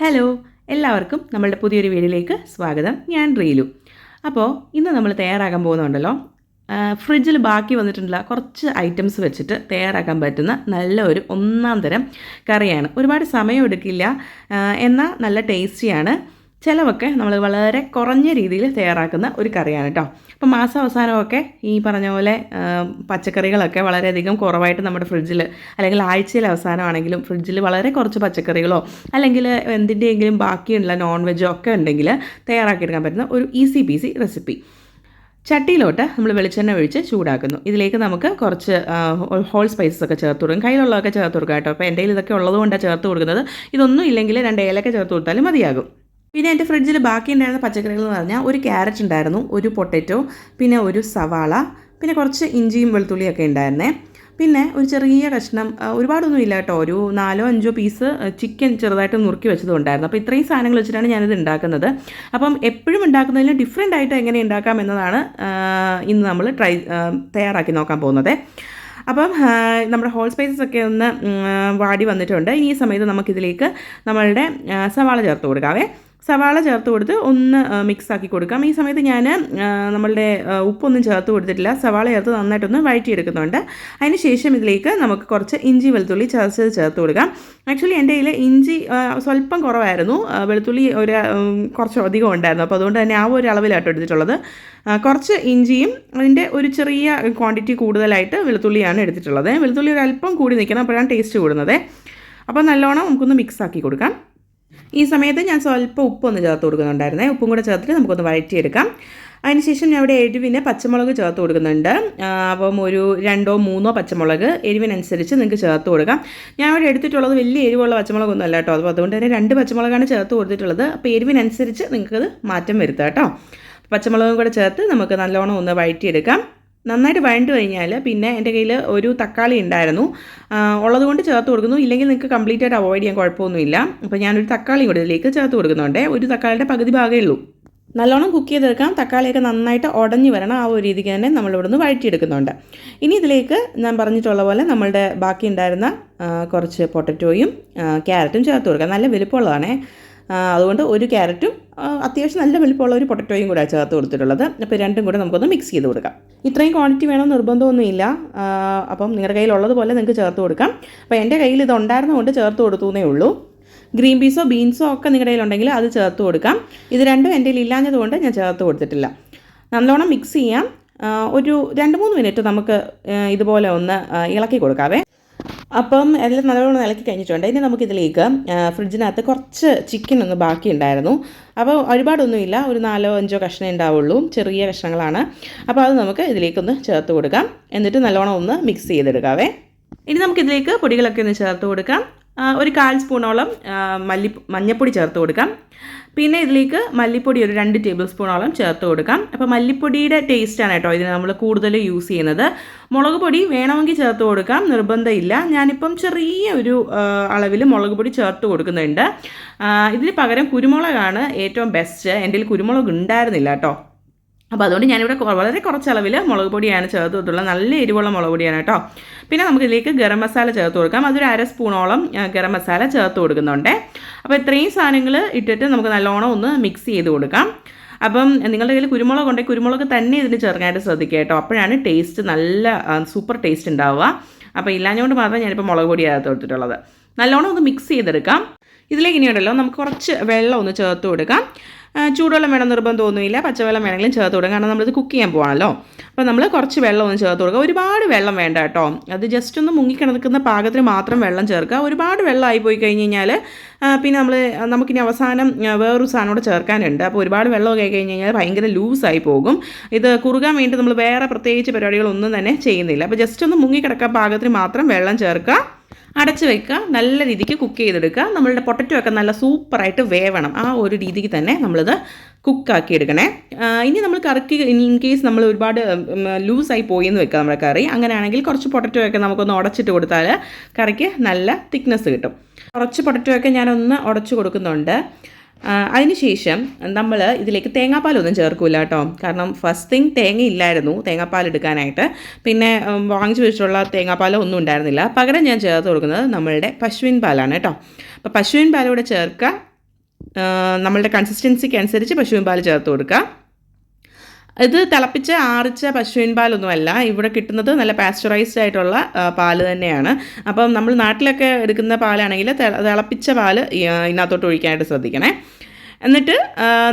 Hello എല്ലാവർക്കും നമ്മളുടെ പുതിയൊരു വീഡിയോയിലേക്ക് സ്വാഗതം. ഞാൻ റീലു. അപ്പോൾ ഇന്ന് നമ്മൾ തയ്യാറാക്കാൻ പോകുന്നുണ്ടല്ലോ. ഫ്രിഡ്ജിൽ ബാക്കി വന്നിട്ടുള്ള കുറച്ച് ഐറ്റംസ് വെച്ചിട്ട് തയ്യാറാക്കാൻ പറ്റുന്ന നല്ല ഒരു ഒന്നാം തരം കറിയാണ്. ഒരുപാട് സമയം എടുക്കില്ല. എന്നാൽ നല്ല ടേസ്റ്റിയാണ്. ചിലവൊക്കെ നമ്മൾ വളരെ കുറഞ്ഞ രീതിയിൽ തയ്യാറാക്കുന്ന ഒരു കറിയാണ് കേട്ടോ അപ്പോൾ മാസാവസാനമൊക്കെ ഈ പറഞ്ഞ പോലെ പച്ചക്കറികളൊക്കെ വളരെയധികം കുറവായിട്ട് നമ്മുടെ ഫ്രിഡ്ജിൽ അല്ലെങ്കിൽ ആഴ്ചയിൽ അവസാനമാണെങ്കിലും ഫ്രിഡ്ജിൽ വളരെ കുറച്ച് പച്ചക്കറികളോ അല്ലെങ്കിൽ എന്തിന്റെയെങ്കിലും ബാക്കിയുള്ള നോൺ വെജോ ഒക്കെ ഉണ്ടെങ്കിൽ തയ്യാറാക്കിയെടുക്കാൻ പറ്റുന്ന ഒരു ഈസി പീസി റെസിപ്പി ചട്ടിയിലോട്ട് നമ്മൾ വെളിച്ചെണ്ണ ഒഴിച്ച് ചൂടാക്കുന്നു. ഇതിലേക്ക് നമുക്ക് കുറച്ച് ഹോൾ സ്പൈസസ് ഒക്കെ ചേർത്ത് കൊടുക്കും. കയ്യിലുള്ളതൊക്കെ ചേർത്ത് കൊടുക്കാം കേട്ടോ. അപ്പോൾ എന്റെ കയ്യിൽ ഇതൊക്കെ ഉള്ളതുകൊണ്ടാണ് ചേർത്ത് കൊടുക്കുന്നത്. ഇതൊന്നും ഇല്ലെങ്കിൽ രണ്ട് ഏലക്ക ചേർത്ത് കൊടുത്താലും മതിയാകും. പിന്നെ എന്റെ ഫ്രിഡ്ജിൽ ബാക്കി ഉണ്ടായിരുന്ന പച്ചക്കറികൾ എന്ന് പറഞ്ഞാൽ ഒരു ക്യാരറ്റ് ഉണ്ടായിരുന്നു ഒരു പൊട്ടറ്റോ പിന്നെ ഒരു സവാള പിന്നെ കുറച്ച് ഇഞ്ചിയും വെളുത്തുള്ളിയൊക്കെ ഉണ്ടായിരുന്നേ. പിന്നെ ഒരു ചെറിയ കഷ്ണം ഒരുപാടൊന്നും ഇല്ല കേട്ടോ. ഒരു നാലോ അഞ്ചോ പീസ് ചിക്കൻ ചെറുതായിട്ട് നുറുക്കി വെച്ചതും ഉണ്ടായിരുന്നു അപ്പോൾ ഇത്രയും സാധനങ്ങൾ വെച്ചിട്ടാണ് ഞാനിത് ഉണ്ടാക്കുന്നത്. അപ്പം എപ്പോഴും ഉണ്ടാക്കുന്നതിന് ഡിഫറെന്റ് ആയിട്ട് എങ്ങനെ ഉണ്ടാക്കാം എന്നതാണ് ഇന്ന് നമ്മൾ ട്രൈ തയ്യാറാക്കി നോക്കാൻ പോകുന്നത്. അപ്പം നമ്മുടെ ഹോൾ സ്പൈസസ് ഒക്കെ ഒന്ന് വാടി വന്നിട്ടുണ്ട്. ഇനി ഈ സമയത്ത് നമുക്കിതിലേക്ക് നമ്മളുടെ സവാള ചേർത്ത് കൊടുക്കാവേ. സവാള ചേർത്ത് കൊടുത്ത് ഒന്ന് മിക്സ് ആക്കി കൊടുക്കാം. ഈ സമയത്ത് ഞാൻ നമ്മളുടെ ഉപ്പൊന്നും ചേർത്ത് കൊടുത്തിട്ടില്ല. സവാള ചേർത്ത് നന്നായിട്ടൊന്ന് വഴറ്റിയെടുക്കുന്നുണ്ട്. അതിന് ശേഷം ഇതിലേക്ക് നമുക്ക് കുറച്ച് ഇഞ്ചി വെളുത്തുള്ളി ചതച്ചത് ചേർത്ത് കൊടുക്കാം. ആക്ച്വലി എന്റെ കയ്യിൽ ഇഞ്ചി സ്വല്പം കുറവായിരുന്നു. വെളുത്തുള്ളി ഒരു കുറച്ച് അധികം ഉണ്ടായിരുന്നു. അപ്പോൾ അതുകൊണ്ട് തന്നെ ആ ഒരു അളവിലാട്ടോ എടുത്തിട്ടുള്ളത്. കുറച്ച് ഇഞ്ചിയും അതിന്റെ ഒരു ചെറിയ ക്വാണ്ടിറ്റി കൂടുതലായിട്ട് വെളുത്തുള്ളിയാണ് എടുത്തിട്ടുള്ളത്. വെളുത്തുള്ളി ഒരു അല്പം കൂടി നിൽക്കണം അപ്പോഴാണ് ടേസ്റ്റ് കൂടുന്നത്. അപ്പോൾ നല്ലോണം നമുക്കൊന്ന് മിക്സ് ആക്കി കൊടുക്കാം. ഈ സമയത്ത് ഞാൻ സ്വല്പം ഉപ്പൊന്ന് ചേർത്ത് കൊടുക്കുന്നുണ്ടായിരുന്നേ. ഉപ്പും കൂടെ ചേർത്തിട്ട് നമുക്കൊന്ന് വഴറ്റിയെടുക്കാം. അതിനുശേഷം ഞാൻ ഇവിടെ എരിവിന് പച്ചമുളക് ചേർത്ത് കൊടുക്കുന്നുണ്ട്. അപ്പം ഒരു രണ്ടോ മൂന്നോ പച്ചമുളക് എരിവിനനുസരിച്ച് നിങ്ങൾക്ക് ചേർത്ത് കൊടുക്കാം. ഞാൻ ഇവിടെ എടുത്തിട്ടുള്ളത് വലിയ എരിവുള്ള പച്ചമുളകൊന്നും അല്ല കേട്ടോ. അപ്പോൾ അതുകൊണ്ട് തന്നെ രണ്ട് പച്ചമുളകാണ് ചേർത്ത് കൊടുത്തിട്ടുള്ളത്. അപ്പോൾ എരിവിനനുസരിച്ച് നിങ്ങൾക്കത് മാറ്റം വരുത്താം കേട്ടോ. പച്ചമുളകും കൂടെ ചേർത്ത് നമുക്ക് നല്ലോണം ഒന്ന് വഴറ്റിയെടുക്കാം. നന്നായിട്ട് വഴണ്ട് കഴിഞ്ഞാൽ പിന്നെ എന്റെ കയ്യിൽ ഒരു തക്കാളി ഉണ്ടായിരുന്നു. ഉള്ളതുകൊണ്ട് ചേർത്ത് കൊടുക്കുന്നു. ഇല്ലെങ്കിൽ നിങ്ങൾക്ക് കംപ്ലീറ്റ് ആയിട്ട് അവോയ്ഡ് ചെയ്യാൻ കുഴപ്പമൊന്നുമില്ല. അപ്പോൾ ഞാനൊരു തക്കാളി കൂടെ ഇതിലേക്ക് ചേർത്ത് കൊടുക്കുന്നുണ്ട്. ഒരു തക്കാളിയുടെ പകുതി ഭാഗമേ ഉള്ളൂ. നല്ലോണം കുക്ക് ചെയ്തെടുക്കാം. തക്കാളിയൊക്കെ നന്നായിട്ട് ഉടഞ്ഞു വരണം. ആ ഒരു രീതിക്ക് തന്നെ നമ്മളിവിടെ നിന്ന് വഴറ്റിയെടുക്കുന്നുണ്ട്. ഇനി ഇതിലേക്ക് ഞാൻ പറഞ്ഞിട്ടുള്ള പോലെ നമ്മളുടെ ബാക്കി ഉണ്ടായിരുന്ന കുറച്ച് പൊട്ടറ്റോയും ക്യാരറ്റും ചേർത്ത് കൊടുക്കാം. നല്ല വലിപ്പമുള്ളതാണേ. അതുകൊണ്ട് ഒരു ക്യാരറ്റും അത്യാവശ്യം നല്ല വലിപ്പമുള്ള ഒരു പൊട്ടറ്റോയും കൂടെ ചേർത്ത് കൊടുത്തിട്ടുള്ളത്. അപ്പോൾ രണ്ടും കൂടെ നമുക്കൊന്ന് മിക്സ് ചെയ്ത് കൊടുക്കാം. ഇത്രയും ക്വാണ്ടിറ്റി വേണം നിർബന്ധമൊന്നുമില്ല. അപ്പം നിങ്ങളുടെ കയ്യിലുള്ളതുപോലെ നിങ്ങൾക്ക് ചേർത്ത് കൊടുക്കാം. അപ്പോൾ എന്റെ കയ്യിൽ ഇത് ഉണ്ടായിരുന്നതുകൊണ്ട് ചേർത്ത് കൊടുത്തൂന്നേ ഉള്ളൂ. ഗ്രീൻ പീസോ ബീൻസോ ഒക്കെ നിങ്ങളുടെ കയ്യിലുണ്ടെങ്കിൽ അത് ചേർത്ത് കൊടുക്കാം. ഇത് രണ്ടും എന്റെ കയ്യിൽ ഇല്ലാഞ്ഞതുകൊണ്ട് ഞാൻ ചേർത്ത് കൊടുത്തിട്ടില്ല. നല്ലോണം മിക്സ് ചെയ്യാം. ഒരു രണ്ട് മൂന്ന് മിനിറ്റ് നമുക്ക് ഇതുപോലെ ഒന്ന് ഇളക്കി കൊടുക്കാവേ. അപ്പം എല്ലാം നല്ലവണ്ണം ഇളക്കി കഴിഞ്ഞിട്ടുണ്ട്. ഇനി നമുക്കിതിലേക്ക് ഫ്രിഡ്ജിനകത്ത് കുറച്ച് ചിക്കൻ ഒന്ന് ബാക്കി ഉണ്ടായിരുന്നു അപ്പോൾ ഒരുപാടൊന്നുമില്ല. ഒരു നാലോ അഞ്ചോ കഷ്ണം ഉണ്ടാവുള്ളൂ. ചെറിയ കഷ്ണങ്ങളാണ്. അപ്പോൾ അത് നമുക്ക് ഇതിലേക്കൊന്ന് ചേർത്ത് കൊടുക്കാം. എന്നിട്ട് നല്ലോണം ഒന്ന് മിക്സ് ചെയ്തെടുക്കാവേ. ഇനി നമുക്കിതിലേക്ക് പൊടികളൊക്കെ ഒന്ന് ചേർത്ത് കൊടുക്കാം. ഒരു കാൽ സ്പൂണോളം മല്ലി മഞ്ഞൾപ്പൊടി ചേർത്ത് കൊടുക്കാം. പിന്നെ ഇതിലേക്ക് മല്ലിപ്പൊടി ഒരു രണ്ട് ടേബിൾ സ്പൂണോളം ചേർത്ത് കൊടുക്കാം. അപ്പോൾ മല്ലിപ്പൊടിയുടെ ടേസ്റ്റാണ് കേട്ടോ ഇതിന് നമ്മൾ കൂടുതൽ യൂസ് ചെയ്യുന്നത്. മുളക് പൊടി വേണമെങ്കിൽ ചേർത്ത് കൊടുക്കാം നിർബന്ധമില്ല. ഞാനിപ്പം ചെറിയ ഒരു അളവിൽ മുളക് പൊടി ചേർത്ത് കൊടുക്കുന്നുണ്ട്. ഇതിന് പകരം കുരുമുളകാണ് ഏറ്റവും ബെസ്റ്റ് എന്റെ കുരുമുളക് ഉണ്ടായിരുന്നില്ല കേട്ടോ. അപ്പോൾ അതുകൊണ്ട് ഞാനിവിടെ വളരെ കുറച്ച് അളവിൽ മുളക് പൊടിയാണ് ചേർത്ത് കൊടുത്തുള്ളത് നല്ല എരിവുള്ള മുളക് പൊടിയാണ് കേട്ടോ. പിന്നെ നമുക്ക് ഇതിലേക്ക് ഗരം മസാല ചേർത്ത് കൊടുക്കാം. അതൊരു അര സ്പൂണോളം ഗരം മസാല ചേർത്ത് കൊടുക്കുന്നുണ്ട്. അപ്പോൾ ഇത്രയും സാധനങ്ങൾ ഇട്ടിട്ട് നമുക്ക് നല്ലോണം ഒന്ന് മിക്സ് ചെയ്ത് കൊടുക്കാം. അപ്പം നിങ്ങളുടെ കയ്യിൽ കുരുമുളക് ഉണ്ടെങ്കിൽ കുരുമുളക് തന്നെ ഇതിന് ചേർക്കാനായിട്ട് ശ്രദ്ധിക്കുക കേട്ടോ. അപ്പോഴാണ് ടേസ്റ്റ് നല്ല സൂപ്പർ ടേസ്റ്റ് ഉണ്ടാവുക. അപ്പോൾ ഇല്ലാഞ്ഞുകൊണ്ട് മാത്രമേ ഞാനിപ്പോൾ മുളക് പൊടി ചേർത്ത് കൊടുത്തിട്ടുള്ളത്. നല്ലോണം ഒന്ന് മിക്സ് ചെയ്തെടുക്കാം. ഇതിലേക്ക് ഇനിയുണ്ടല്ലോ നമുക്ക് കുറച്ച് വെള്ളം ഒന്ന് ചേർത്ത് കൊടുക്കാം. ചൂടുവെള്ളം വേണം നിർബന്ധം നിർബന്ധമൊന്നുമില്ല പച്ചവെള്ളം വേണമെങ്കിലും ചേർത്ത് കൊടുക്കാം കാരണം നമ്മളിത് കുക്ക് ചെയ്യാൻ പോകണമല്ലോ അപ്പോൾ നമ്മൾ കുറച്ച് വെള്ളം ഒന്ന് ചേർത്ത് കൊടുക്കുക ഒരുപാട് വെള്ളം വേണ്ട കേട്ടോ. അത് ജസ്റ്റ് ഒന്ന് മുങ്ങിക്കിടക്കുന്ന പാകത്തിന് മാത്രം വെള്ളം ചേർക്കുക. ഒരുപാട് വെള്ളമായി പോയി കഴിഞ്ഞ് കഴിഞ്ഞാൽ പിന്നെ നമ്മൾ നമുക്കിനി അവസാനം വേറൊരു സാധനം കൂടെ ചേർക്കാനുണ്ട്. അപ്പോൾ ഒരുപാട് വെള്ളമൊക്കെ ആയി കഴിഞ്ഞ് കഴിഞ്ഞാൽ ഭയങ്കര ലൂസായി പോകും. ഇത് കുറുകാൻ വേണ്ടി നമ്മൾ വേറെ പ്രത്യേകിച്ച് പരിപാടികളൊന്നും തന്നെ ചെയ്യുന്നില്ല. അപ്പോൾ ജസ്റ്റ് ഒന്ന് മുങ്ങിക്കിടക്കാൻ പാകത്തിന് മാത്രം വെള്ളം ചേർക്കുക. അടച്ച് വെക്കുക നല്ല രീതിക്ക് കുക്ക് ചെയ്തെടുക്കുക. നമ്മളുടെ പൊട്ടറ്റോ ഒക്കെ നല്ല സൂപ്പറായിട്ട് വേവണം. ആ ഒരു രീതിക്ക് തന്നെ നമ്മളിത് കുക്കാക്കി എടുക്കണേ. ഇനി നമ്മൾ കറിക്ക് ഇൻ കേസ് നമ്മൾ ഒരുപാട് ലൂസായി പോയി എന്ന് വെക്കുക നമ്മുടെ കറി. അങ്ങനെയാണെങ്കിൽ കുറച്ച് പൊട്ടറ്റോ ഒക്കെ നമുക്കൊന്ന് ഉടച്ചിട്ട് കൊടുത്താൽ കറിക്ക് നല്ല തിക്നെസ് കിട്ടും. കുറച്ച് പൊട്ടറ്റോ ഒക്കെ ഞാനൊന്ന് ഉടച്ചു കൊടുക്കുന്നുണ്ട്. അതിനുശേഷം നമ്മൾ ഇതിലേക്ക് തേങ്ങാപ്പാലൊന്നും ചേർക്കില്ല കേട്ടോ. കാരണം ഫസ്റ്റ് തിങ് തേങ്ങ ഇല്ലായിരുന്നു തേങ്ങാപ്പാൽ എടുക്കാനായിട്ട്. പിന്നെ വാങ്ങിച്ചു വെച്ചിട്ടുള്ള തേങ്ങാപ്പാലോ ഒന്നും ഉണ്ടായിരുന്നില്ല. പകരം ഞാൻ ചേർത്ത് കൊടുക്കുന്നത് നമ്മളുടെ പശുവിൻ പാലാണ് കേട്ടോ. അപ്പോൾ പശുവിൻ പാലൂടെ ചേർക്കുക. നമ്മളുടെ കൺസിസ്റ്റൻസിക്ക് അനുസരിച്ച് പശുവിൻ പാൽ ചേർത്ത് കൊടുക്കുക. ഇത് തിളപ്പിച്ച ആറിച്ച പശുവിൻ പാലൊന്നുമല്ല. ഇവിടെ കിട്ടുന്നത് നല്ല പാസ്ചറൈസ്ഡ് ആയിട്ടുള്ള പാൽ തന്നെയാണ്. അപ്പം നമ്മൾ നാട്ടിലൊക്കെ എടുക്കുന്ന പാലാണെങ്കിൽ തിളപ്പിച്ച പാൽ ഇതിനകത്തോട്ട് ഒഴിക്കാനായിട്ട് ശ്രദ്ധിക്കണേ. എന്നിട്ട്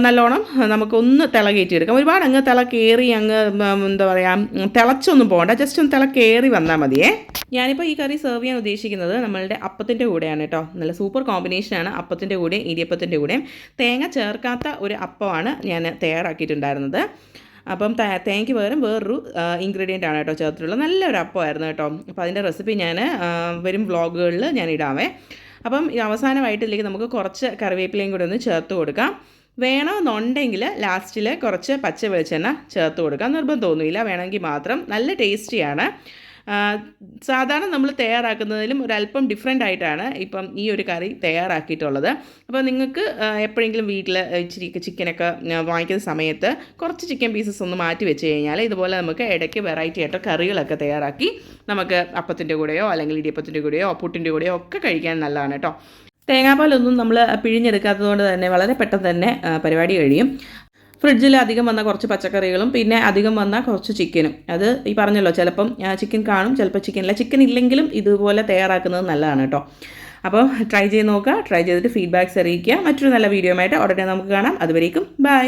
നല്ലോണം നമുക്കൊന്ന് തിള കയറ്റിയെടുക്കാം ഒരുപാട് അങ്ങ് തിള കയറി അങ്ങ് എന്താ പറയുക തിളച്ചൊന്നും പോകണ്ട. ജസ്റ്റ് ഒന്ന് തിള കയറി വന്നാൽ മതിയേ. ഞാനിപ്പോൾ ഈ കറി സെർവ് ചെയ്യാൻ ഉദ്ദേശിക്കുന്നത് നമ്മളുടെ അപ്പത്തിന്റെ കൂടെയാണ് കേട്ടോ നല്ല സൂപ്പർ കോമ്പിനേഷനാണ് അപ്പത്തിന്റെ കൂടെയും ഇടിയപ്പത്തിന്റെ കൂടെയും. തേങ്ങ ചേർക്കാത്ത ഒരു അപ്പമാണ് ഞാൻ തയ്യാറാക്കിയിട്ടുണ്ടായിരുന്നത്. അപ്പം തേങ്ങയ്ക്ക് പകരം വേറൊരു ഇൻഗ്രീഡിയന്റ് ആണ് കേട്ടോ ചേർത്തിട്ടുള്ളത്. നല്ലൊരു അപ്പമായിരുന്നു കേട്ടോ. അപ്പോൾ അതിന്റെ റെസിപ്പി ഞാൻ വരും വ്ളോഗുകളിൽ ഞാൻ ഇടാമേ അപ്പം അവസാനമായിട്ട് അവസാനമായിട്ടില്ലെങ്കിൽ നമുക്ക് കുറച്ച് കറിവേപ്പിലയും കൂടെ ഒന്ന് ചേർത്ത് കൊടുക്കാം. വേണമെന്നുണ്ടെങ്കിൽ ലാസ്റ്റിൽ കുറച്ച് പച്ച വെളിച്ചെണ്ണ ചേർത്ത് കൊടുക്കാം. നിർബന്ധമൊന്നുമില്ല. വേണമെങ്കിൽ മാത്രം. നല്ല ടേസ്റ്റിയാണ് സാധാരണ നമ്മൾ തയ്യാറാക്കുന്നതിലും ഒരല്പം ഡിഫറെന്റ് ആയിട്ടാണ് ഇപ്പം ഈ ഒരു കറി തയ്യാറാക്കിയിട്ടുള്ളത്. അപ്പോൾ നിങ്ങൾക്ക് എപ്പോഴെങ്കിലും വീട്ടിൽ ഇച്ചിരി ചിക്കനൊക്കെ വാങ്ങിക്കുന്ന സമയത്ത് കുറച്ച് ചിക്കൻ പീസസ് ഒന്ന് മാറ്റി വെച്ച് കഴിഞ്ഞാൽ ഇതുപോലെ നമുക്ക് ഇടയ്ക്ക് വെറൈറ്റി ആയിട്ട് കറികളൊക്കെ തയ്യാറാക്കി നമുക്ക് അപ്പത്തിന്റെ കൂടെയോ അല്ലെങ്കിൽ ഇടിയപ്പത്തിന്റെ കൂടെയോ പുട്ടിന്റെ കൂടെയോ ഒക്കെ കഴിക്കാൻ നല്ലതാണ് കേട്ടോ. തേങ്ങാപ്പാലൊന്നും നമ്മൾ പിഴിഞ്ഞെടുക്കാത്തത് കൊണ്ട് തന്നെ വളരെ പെട്ടെന്ന് തന്നെ പരിപാടി കഴിയും. ഫ്രിഡ്ജിൽ അധികം വന്ന കുറച്ച് പച്ചക്കറികളും പിന്നെ അധികം വന്ന കുറച്ച് ചിക്കനും. അത് ഈ പറഞ്ഞല്ലോ ചിലപ്പം ചിക്കൻ കാണും ചിലപ്പോൾ ചിക്കൻ ഇല്ല. ചിക്കൻ ഇല്ലെങ്കിലും ഇതുപോലെ തയ്യാറാക്കുന്നത് നല്ലതാണ് കേട്ടോ. അപ്പോൾ ട്രൈ ചെയ്ത് നോക്കുക ട്രൈ ചെയ്തിട്ട് ഫീഡ്ബാക്ക്സ് അറിയിക്കുക. മറ്റൊരു നല്ല വീഡിയോ ആയിട്ട് ഉടനെ നമുക്ക് കാണാം. അതുവരേക്കും ബൈ.